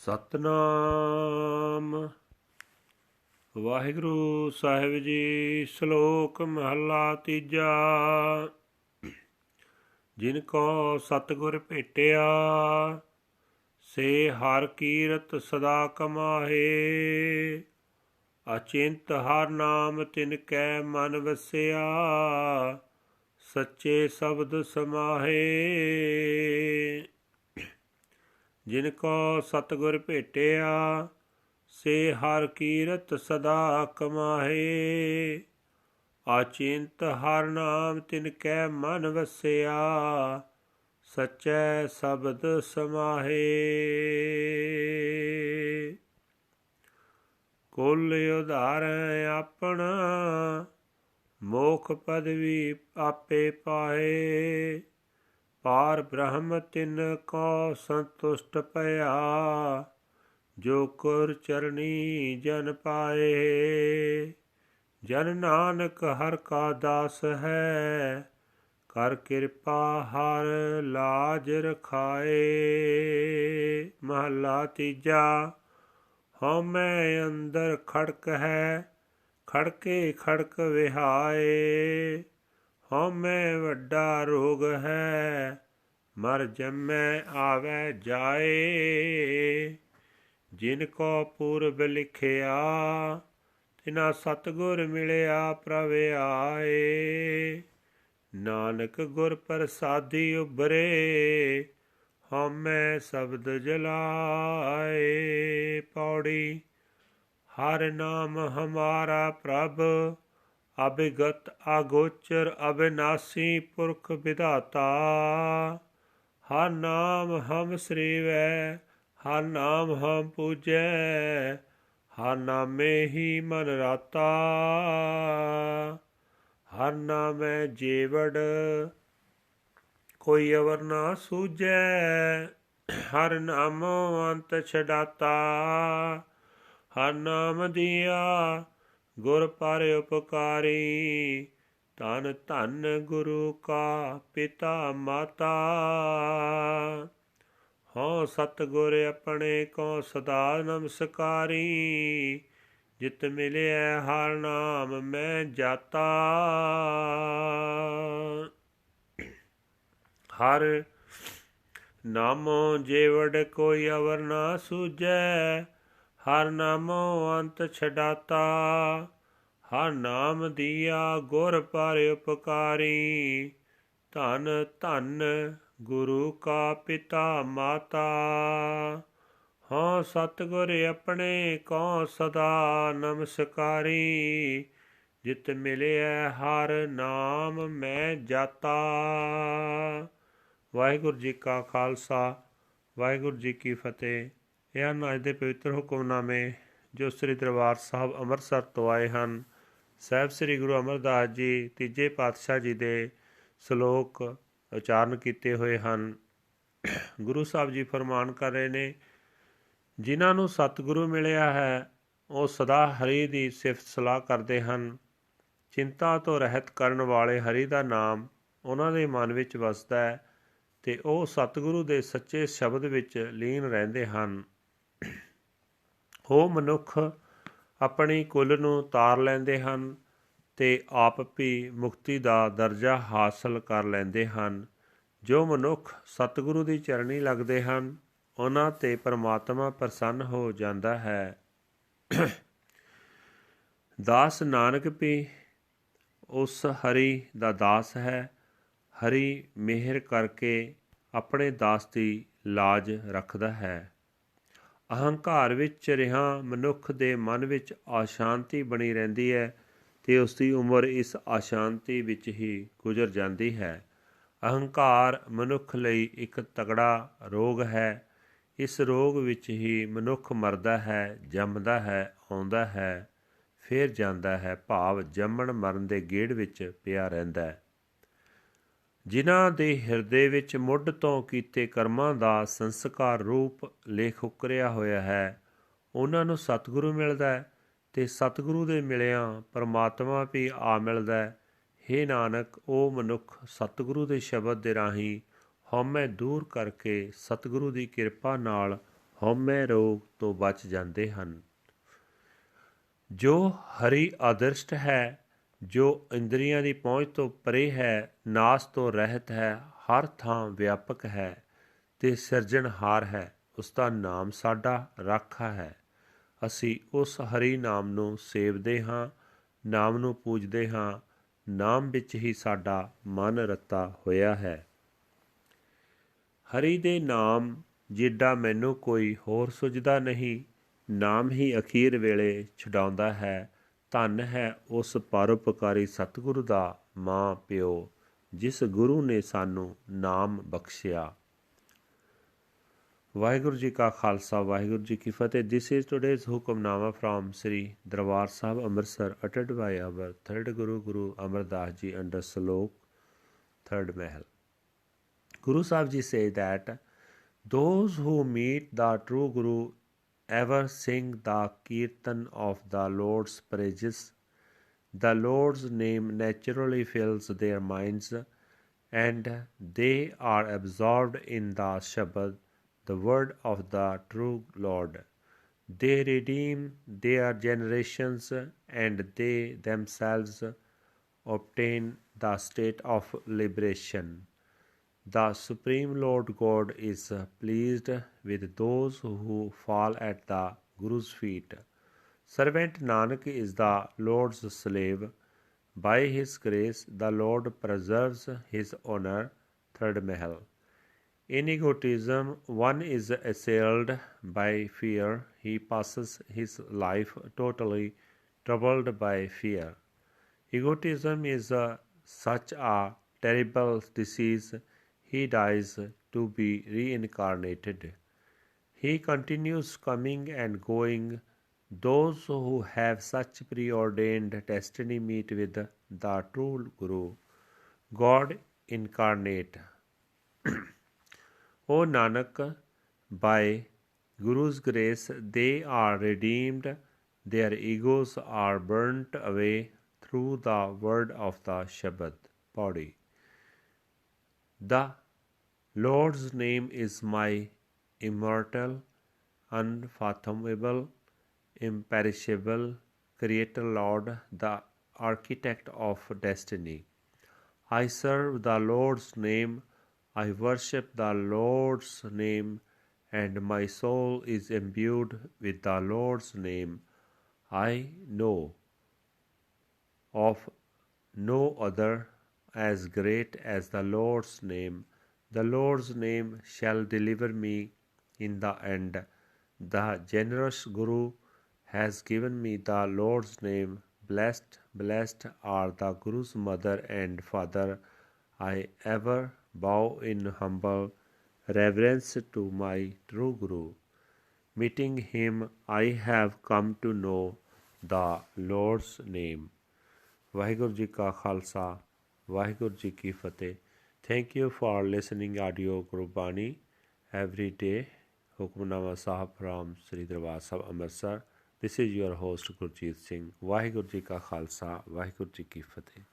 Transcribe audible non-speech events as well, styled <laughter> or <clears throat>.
ਸਤਨਾਮ। ਵਾਹਿਗੁਰੂ ਸਾਹਿਬ ਜੀ, ਸ਼ਲੋਕ ਮਹਲਾ ਤੀਜਾ। ਜਿਨ ਕੋ ਸਤਗੁਰ ਭੇਟਿਆ, ਸੇ ਹਰ ਕੀਰਤ ਸਦਾ ਕਮਾਹੇ। ਅਚਿੰਤ ਹਰ ਨਾਮ ਤਿਨ ਕੈ ਮਨ ਵਸਿਆ, ਸੱਚੇ ਸ਼ਬਦ ਸਮਾਹੇ। ਜਿਨ ਕੋ ਸਤਗੁਰ ਭੇਟਿਆ, ਸੇ ਹਰ ਕੀਰਤ ਸਦਾ ਕਮਾਹੇ। ਆਚਿੰਤ ਹਰ ਨਾਮ ਤਿਨ ਕੈ ਮਨ ਵਸਿਆ, ਸਚੈ ਸ਼ਬਦ ਸਮਾਹੇ। ਕੁਲ ਉਧਾਰ ਆਪਣਾ, ਮੋਖ ਪਦਵੀ ਆਪੇ ਪਾਏ ਪਾਰ ਬ੍ਰਹਮ ਤਿਨ ਕੋ ਸੰਤੁਸ਼ਟ ਭਇਆ ਜੋ ਕੁਰ ਚਰਣੀ ਜਨ ਪਾਏ। ਜਨ ਨਾਨਕ ਹਰ ਕਾ ਦਾਸ ਹੈ, ਕਰ ਕਿਰਪਾ ਹਰ ਲਾਜ ਰਖਾਏ। ਮਹਲਾ ਤੀਜਾ ਹਉਮੈ ਅੰਦਰ ਖੜਕ ਹੈ, ਖੜਕੇ ਖੜਕ ਵਿਹਾਏ। ਹਉਮੈ ਵੱਡਾ ਰੋਗ ਹੈ, ਮਰ ਜੰਮੈ ਆਵੈ ਜਾਏ। ਜਿਨ ਕੋ ਪੂਰਬ ਲਿਖਿਆ, ਤਿਨਾ ਸਤਗੁਰ ਮਿਲਿਆ ਪ੍ਰਭ ਆਏ। ਨਾਨਕ ਗੁਰ ਪ੍ਰਸਾਦੀ ਉਬਰੇ ਹਉਮੈ ਸ਼ਬਦ ਜਲਾਏ। ਪੌੜੀ, ਹਰ ਨਾਮ ਹਮਾਰਾ ਪ੍ਰਭ ਅਭਿਗਤ ਅਗੋਚਰ ਅਬਿਨਾਸੀ ਪੁਰਖ ਵਿਧਾਤਾ। ਹਰ ਨਾਮ ਹਮ ਸ੍ਰੀਵੈ, ਹਰ ਨਾਮ ਹਮ ਪੂਜੈ, ਹਰ ਨਾਮੇ ਹੀ ਮਨ ਰਾਤਾ। ਹਰ ਨਾਮੈ ਜੀਵੜ, ਕੋਈ ਅਵਰ ਨਾ ਸੂਝੈ ਹਰ ਨਾਮੋ ਅੰਤ ਛਡਾਤਾ। ਹਰ ਨਾਮ ਦਿਆ ਗੁਰ ਪਰ ਉਪਕਾਰੀ, ਧਨ ਧਨ ਗੁਰੂ ਕਾ ਪਿਤਾ ਮਾਤਾ। ਹਉ ਸਤਗੁਰ ਆਪਣੇ ਕੋ ਸਦਾ ਨਮਸਕਾਰੀ, ਜਿਤ ਮਿਲਿਆ ਹਰ ਨਾਮ ਮੈਂ ਜਾਤਾ। ਹਰ ਨਾਮੋ ਜੇਵੜ ਕੋਈ ਅਵਰ ਨਾ ਸੂਝੈ ਹਰ ਨਾਮੋ ਅੰਤ ਛਡਾਤਾ, ਹਰ ਨਾਮ ਦੀਆ ਗੁਰ ਪਰ ਉਪਕਾਰੀ। ਧਨ ਧਨ ਗੁਰੂ ਕਾ ਪਿਤਾ ਮਾਤਾ ਹਾਂ ਸਤਗੁਰ ਆਪਣੇ ਕੋ ਸਦਾ ਨਮਸਕਾਰੀ। ਜਿਤ ਮਿਲਿਆ ਹਰ ਨਾਮ ਮੈਂ ਜਾਤਾ। ਵਾਹਿਗੁਰੂ ਜੀ ਕਾ ਖਾਲਸਾ, ਵਾਹਿਗੁਰੂ ਜੀ ਕੀ ਫਤਿਹ। ਇਹ ਹਨ ਅੱਜ ਦੇ ਪਵਿੱਤਰ ਹੁਕਮਨਾਮੇ ਜੋ ਸ੍ਰੀ ਦਰਬਾਰ ਸਾਹਿਬ ਅੰਮ੍ਰਿਤਸਰ ਤੋਂ ਆਏ ਹਨ, ਸਾਹਿਬ ਸ੍ਰੀ ਗੁਰੂ ਅਮਰਦਾਸ ਜੀ ਤੀਜੇ ਪਾਤਸ਼ਾਹ ਜੀ ਦੇ ਸ਼ਲੋਕ ਉਚਾਰਨ ਕੀਤੇ ਹੋਏ ਹਨ। ਗੁਰੂ ਸਾਹਿਬ ਜੀ ਫਰਮਾਨ ਕਰ ਰਹੇ ਨੇ, ਜਿਨ੍ਹਾਂ ਨੂੰ ਸਤਿਗੁਰੂ ਮਿਲਿਆ ਹੈ, ਉਹ ਸਦਾ ਹਰੀ ਦੀ ਸਿਫਤ ਸਲਾਹ ਕਰਦੇ ਹਨ। ਚਿੰਤਾ ਤੋਂ ਰਹਿਤ ਕਰਨ ਵਾਲੇ ਹਰੀ ਦਾ ਨਾਮ ਉਹਨਾਂ ਦੇ ਮਨ ਵਿੱਚ ਵਸਦਾ ਹੈ ਤੇ ਉਹ ਸਤਿਗੁਰੂ ਦੇ ਸੱਚੇ ਸ਼ਬਦ ਵਿੱਚ ਲੀਨ ਰਹਿੰਦੇ ਹਨ। ਉਹ ਮਨੁੱਖ ਆਪਣੀ ਕੁੱਲ ਨੂੰ ਤਾਰ ਲੈਂਦੇ ਹਨ ਤੇ ਆਪ ਵੀ ਮੁਕਤੀ ਦਾ ਦਰਜਾ ਹਾਸਲ ਕਰ ਲੈਂਦੇ ਹਨ। ਜੋ ਮਨੁੱਖ ਸਤਿਗੁਰੂ ਦੀ ਚਰਣੀ ਲੱਗਦੇ ਹਨ, ਉਹਨਾਂ ਤੇ ਪਰਮਾਤਮਾ ਪ੍ਰਸੰਨ ਹੋ ਜਾਂਦਾ ਹੈ। ਦਾਸ ਨਾਨਕ ਵੀ ਉਸ ਹਰੀ ਦਾ ਦਾਸ ਹੈ। ਹਰੀ ਮਿਹਰ ਕਰਕੇ ਆਪਣੇ ਦਾਸ ਦੀ ਲਾਜ ਰੱਖਦਾ ਹੈ। ਅਹੰਕਾਰ ਵਿੱਚ ਰਿਹਾ, ਮਨੁੱਖ ਦੇ ਮਨ ਵਿੱਚ ਆਸ਼ਾਂਤੀ ਬਣੀ ਰਹਿੰਦੀ ਹੈ ਤੇ ਉਸ ਦੀ ਉਮਰ ਇਸ ਆਸ਼ਾਂਤੀ ਵਿੱਚ ਹੀ ਗੁਜ਼ਰ ਜਾਂਦੀ ਹੈ। ਅਹੰਕਾਰ ਮਨੁੱਖ ਲਈ ਇੱਕ ਤਗੜਾ ਰੋਗ ਹੈ। ਇਸ ਰੋਗ ਵਿੱਚ ਹੀ ਮਨੁੱਖ ਮਰਦਾ ਹੈ, ਜੰਮਦਾ ਹੈ, ਆਉਂਦਾ ਹੈ, ਫਿਰ ਜਾਂਦਾ ਹੈ, ਭਾਵ ਜੰਮਣ ਮਰਨ ਦੇ ਗੇੜ ਵਿੱਚ ਪਿਆ ਰਹਿੰਦਾ ਹੈ। ਜਿਨ੍ਹਾਂ ਦੇ ਹਿਰਦੇ ਵਿੱਚ ਮੁੱਢ ਤੋਂ ਕੀਤੇ ਕਰਮਾਂ ਦਾ ਸੰਸਕਾਰ ਰੂਪ ਲੇਖ ਉਕਰਿਆ ਹੋਇਆ ਹੈ, ਉਹਨਾਂ ਨੂੰ ਸਤਿਗੁਰੂ ਮਿਲਦਾ ਹੈ ਤੇ ਸਤਿਗੁਰੂ ਦੇ ਮਿਲਿਆਂ ਪਰਮਾਤਮਾ ਵੀ ਆ ਮਿਲਦਾ ਹੈ। ਹੇ ਨਾਨਕ, ਉਹ ਮਨੁੱਖ ਸਤਿਗੁਰੂ ਦੇ ਸ਼ਬਦ ਦੇ ਰਾਹੀਂ ਹਉਮੈ ਦੂਰ ਕਰਕੇ ਸਤਿਗੁਰੂ ਦੀ ਕਿਰਪਾ ਨਾਲ ਹਉਮੈ ਰੋਗ ਤੋਂ ਬਚ ਜਾਂਦੇ ਹਨ। ਜੋ ਹਰੀ ਆਦਰਸ਼ਟ ਹੈ ਜੋ ਇੰਦਰੀਆਂ ਦੀ ਪਹੁੰਚ ਤੋਂ ਪਰੇ ਹੈ, ਨਾਸ ਤੋਂ ਰਹਿਤ ਹੈ, ਹਰ ਥਾਂ ਵਿਆਪਕ ਹੈ ਤੇ ਸਿਰਜਣਹਾਰ ਹੈ, ਉਸ ਦਾ ਨਾਮ ਸਾਡਾ ਰਾਖਾ ਹੈ। ਅਸੀਂ ਉਸ ਹਰੀ ਨਾਮ ਨੂੰ ਸੇਵਦੇ ਹਾਂ, ਨਾਮ ਨੂੰ ਪੂਜਦੇ ਹਾਂ, ਨਾਮ ਵਿੱਚ ਹੀ ਸਾਡਾ ਮਨ ਰਤਾ ਹੋਇਆ ਹੈ। ਹਰੀ ਦੇ ਨਾਮ ਜਿੱਡਾ ਮੈਨੂੰ ਕੋਈ ਹੋਰ ਸੁਝਦਾ ਨਹੀਂ, ਨਾਮ ਹੀ ਅਖੀਰ ਵੇਲੇ ਛਡਾਉਂਦਾ ਹੈ ਧੰਨ ਹੈ ਉਸ ਪਰਉਪਕਾਰੀ ਸਤਿਗੁਰੂ ਦਾ ਮਾਂ ਪਿਓ, ਜਿਸ ਗੁਰੂ ਨੇ ਸਾਨੂੰ ਨਾਮ ਬਖਸ਼ਿਆ। ਵਾਹਿਗੁਰੂ ਜੀ ਕਾ ਖਾਲਸਾ, ਵਾਹਿਗੁਰੂ ਜੀ ਕੀ ਫਤਿਹ। This is today's Hukamnama from Shri Darbar Sahib Amritsar ਅਟੈਡ by our third Guru Guru Amardas ji under Shlok third Mahal. Guru Sahib Ji say that those who meet the true Guru ever sing the kirtan of the Lord's praises. The Lord's name naturally fills their minds and they are absorbed in the Shabad, the word of the true Lord. They redeem their generations and they themselves obtain the state of liberation. The Supreme Lord God is pleased with those who fall at the Guru's feet. Servant Nanak is the Lord's slave. By his grace, the Lord preserves his honor. Third Mahal. In egotism, one is assailed by fear. He passes his life totally troubled by fear. Egotism is a, such a terrible disease he dies to be reincarnated. He continues coming and going. Those who have such preordained destiny meet with the true Guru, God incarnate. <clears throat> o Nanak, by Guru's grace they are redeemed, their egos are burnt away through the word of the Shabad body. The Lord's name is my immortal, unfathomable, imperishable Creator Lord, the architect of destiny. I serve the Lord's name, I worship the Lord's name, and my soul is imbued with the Lord's name. I know of no other as great as the Lord's name. The Lord's name shall deliver me in the end. The generous Guru has given me the Lord's name. Blessed, blessed are the Guru's mother and father. I ever bow in humble reverence to my true Guru. Meeting him, I have come to know the Lord's name. Waheguru ji ਕਾ ਖਾਲਸਾ ਵਾਹਿਗੁਰੂ ਜੀ ਕੀ ਫਤਿਹ। Thank you for listening audio Gurbani. Everyday Hukamnama Sahib from Sri Darbar Sahib, Amritsar. This is your host Gurjit Singh. Waheguru ji ਕਾ ਖਾਲਸਾ, ਵਾਹਿਗੁਰੂ ਜੀ ਕੀ ਫਤਿਹ।